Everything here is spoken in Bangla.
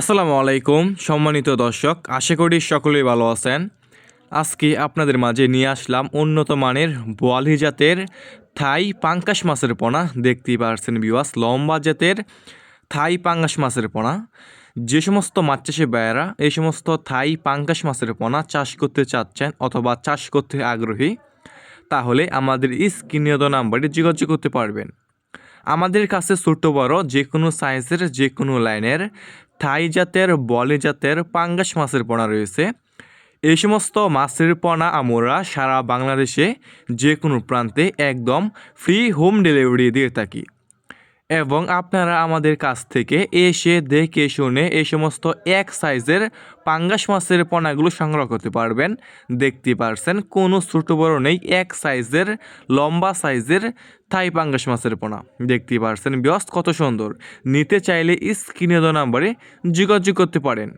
আসসালামু আলাইকুম, সম্মানিত দর্শক, আশা করি সকলেই ভালো আছেন। আজকে আপনাদের মাঝে নিয়ে আসলাম উন্নত মানের বোয়ালি জাতের থাই পাঙ্কাশ মাছের পোনা। দেখতেই পারছেন বিওয়াস লম্বা জাতের থাই পাঙ্গাস মাছের পোনা। যে সমস্ত মাছ চাষি ভাইয়েরা এই সমস্ত থাই পাঙ্কাশ মাছের পোনা চাষ করতে চাচ্ছেন অথবা চাষ করতে আগ্রহী, তাহলে আমাদের স্ক্রিনীয় নাম্বারে যোগাযোগ করতে পারবেন। আমাদের কাছে ছোট বড় যে কোনো সাইজের যে কোনো লাইনের থাই জাতের, বলে জাতের পাঙ্গাস মাছের পোনা রয়েছে। এই সমস্ত মাছের পোনা আমরা সারা বাংলাদেশে যে কোনো প্রান্তে একদম ফ্রি হোম ডেলিভারি দিয়ে থাকি। এবং আপনারা আমাদের কাছ থেকে এসে দেখে শুনে এই সমস্ত এক সাইজের পাঙ্গাস মাছের পোনাগুলো সংগ্রহ করতে পারবেন। দেখতে পারছেন, কোনো ছোটো বড় নেই, এক সাইজের, লম্বা সাইজের থাই পাঙ্গাস মাছের পোনা। দেখতে পারছেন ব্যস্ত কত সুন্দর। নিতে চাইলে স্ক্রিনে দেওয়া নাম্বারে যোগাযোগ করতে পারেন।